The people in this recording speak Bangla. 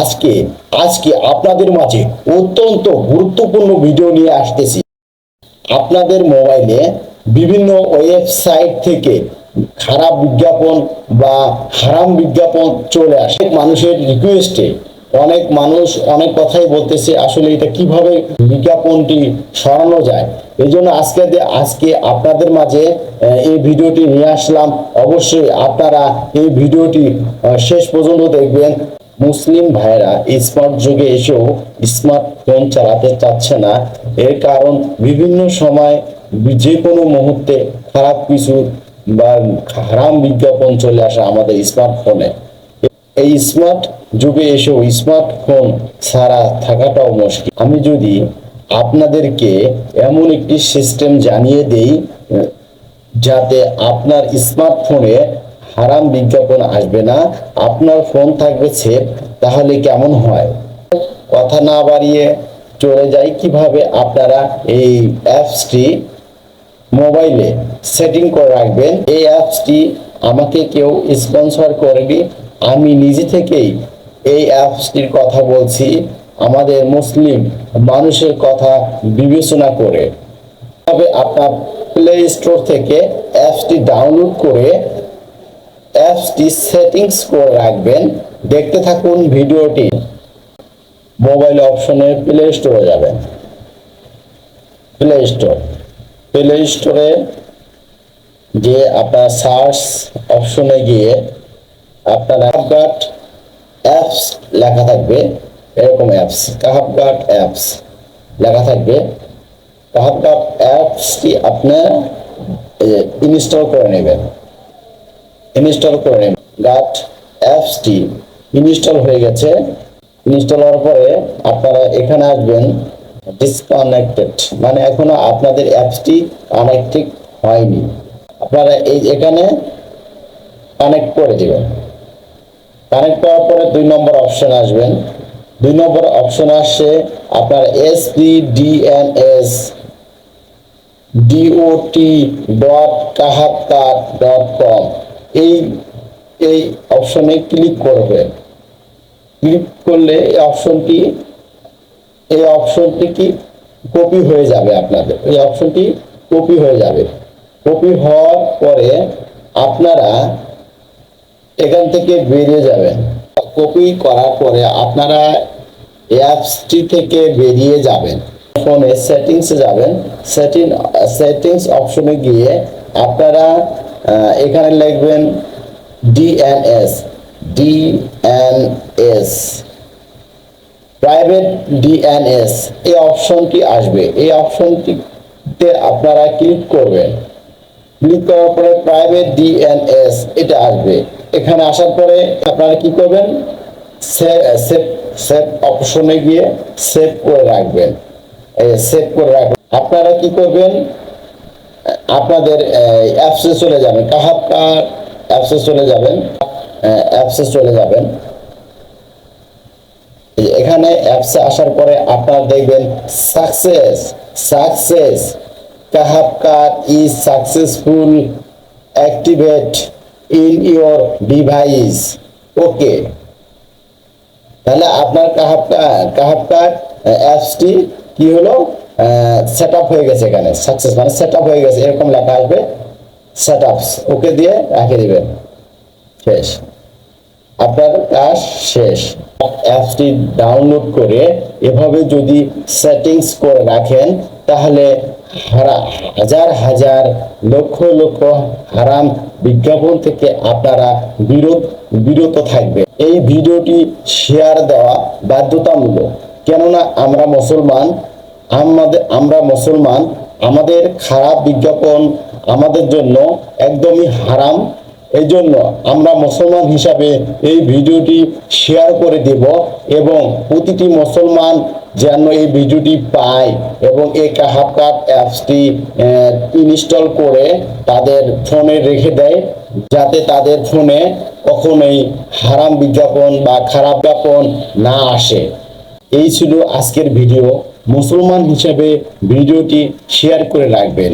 আজকে আজকে আপনাদের মাঝে অত্যন্ত গুরুত্বপূর্ণ ভিডিও নিয়ে আসতেছি। আপনাদের মোবাইলে বিভিন্ন ওয়েবসাইট থেকে খারাপ বিজ্ঞাপন বা হারাম বিজ্ঞাপন চলে আসে। মানুষের রিকোয়েস্টে অনেক মানুষ অনেক কথাই বলতেছে, আসলে এটা কীভাবে বিজ্ঞাপনটি সরানো যায়। এই জন্য আজকে আজকে আপনাদের মাঝে এই ভিডিওটি নিয়ে আসলাম। অবশ্যই আপনারা এই ভিডিওটি শেষ পর্যন্ত দেখবেন। মুসলিম ভাইরা স্মার্ট যুগে এসেও স্মার্টফোন চালাতে চাচ্ছে না। এর কারণ বিভিন্ন সময় যে কোনো মুহূর্তে খারাপ কিছু বা হারাম বিজ্ঞাপন চলে আসে আমাদের স্মার্টফোনে এই স্মার্ট যুগে এসেও স্মার্টফোন ছাড়া থাকাটাও মুশকিল। আমি যদি আপনাদেরকে এমন একটি সিস্টেম জানিয়ে দেই, যাতে আপনার স্মার্টফোনে হারাম বিজ্ঞাপন আসবে না। আপনার ফোন থাকবে সেফ, তাহলে কেমন হয়? কথা না বাড়িয়ে চলে যাই কীভাবে আপনারা এই অ্যাপসটি মোবাইলে সেটিং করে রাখবেন। এই অ্যাপসটি আমাকে কেউ স্পন্সর করেনি। আমি নিজে থেকেই এই অ্যাপসটির কথা বলছি। আমাদের মুসলিম মানুষের কথা বিবেচনা করে। তবে আপনার প্লে স্টোর থেকে অ্যাপসটি ডাউনলোড করে অ্যাপসটি সেটিংস করে রাখবেন। দেখতে থাকুন ভিডিওটি। মোবাইল অপশনে প্লে স্টোরে যাবেন। প্লে স্টোর প্লে স্টোরে যে আপনার সার্চ অপশনে গিয়ে আপনার কাহাবগাট অ্যাপস লেখা থাকবে, এরকম অ্যাপস কাহাবগাট অ্যাপস লেখা থাকবে। কাহাবগাট অ্যাপসটি আপনার ইনস্টল করে নেবেন। ইনস্টল করে গাট অ্যাপসটি ইনস্টল হয়ে গেছে। ইনস্টল হওয়ার পরে আপনারা এখানে আসবেন ডিসকানেক্টেড মানে এখনও আপনাদের অ্যাপসটি কানেক্টেড হয়নি। আপনারা এই এখানে কানেক্ট করে দিবেন। কানেক্ট করার পরে দুই নম্বর অপশন আসবেন। দুই নম্বর অপশন আসছে আপনার S P DNS DOT dot কাহাত্তার dot com এই এই অপশনে ক্লিক করবেন ক্লিক করলে এই অপশনটি এই অপশনটি কি কপি হয়ে যাবে আপনাদের। এই অপশনটি কপি হয়ে যাবে। কপি হওয়ার পরে আপনারা এখান থেকে বেরিয়ে যাবেন। কপি করার পরে আপনারা অ্যাপসটি থেকে বেরিয়ে যাবেন। ফোনে সেটিংসে যাবেন। সেটিং সেটিংস অপশনে গিয়ে আপনারা এখানে লিখবেন ডিএনএস ডিএনএস প্রাইভেট ডিএনএস এই অপশনটি আসবে? এই অপশনটিতে আপনারা ক্লিক করবেন। ক্লিক করার পরে প্রাইভেট ডিএনএস এটা আসবে। এখানে আসার পরে আপনারা কি করবেন? সেভ সেভ অপশনে গিয়ে সেভ করে রাখবেন। সেভ করে রাখবেন। আপনারা কি করবেন? আপনাদের অ্যাপসে চলে যাবেন। কাহাপ্পার অ্যাপসে চলে যাবেন? অ্যাপসে চলে যাবেন। এখানে অ্যাপসে আসার পরে আপনারা দেখবেন success success কাহাপকার is successful, activate in your device. Okay. তাহলে আপনার কাহাপকার কাহাপকার অ্যাপসটি কি হলো? সেট আপ হয়ে গেছে এখানে। সাকসেস মানে সেট আপ হয়ে গেছে। এরকম লেখা আসবে সেট আপস ওকে দিয়ে রাখে দিবেন। শেষ। আপনার কাজ শেষ। অ্যাপসটি ডাউনলোড করে এভাবে যদি সেটিংস করে রাখেন, তাহলে হাজার হাজার, লক্ষ লক্ষ হারাম বিজ্ঞাপন থেকে আপনারা বিরত বিরত থাকবে। এই ভিডিওটি শেয়ার দেওয়া বাধ্যতামূলক। কেননা আমরা মুসলমান আমাদের আমরা মুসলমান, আমাদের খারাপ বিজ্ঞাপন আমাদের জন্য একদমই হারাম। এই জন্য আমরা মুসলমান হিসাবে এই ভিডিওটি শেয়ার করে দেব এবং প্রতিটি মুসলমান যেন এই ভিডিওটি পায় এবং এই কাহাকাট অ্যাপসটি ইনস্টল করে তাদের ফোনে রেখে দেয়, যাতে তাদের ফোনে কখনোই হারাম বিজ্ঞাপন বা খারাপ বিজ্ঞাপন না আসে। এই ছিল আজকের ভিডিও। মুসলমান হিসাবে ভিডিওটি শেয়ার করে রাখবেন।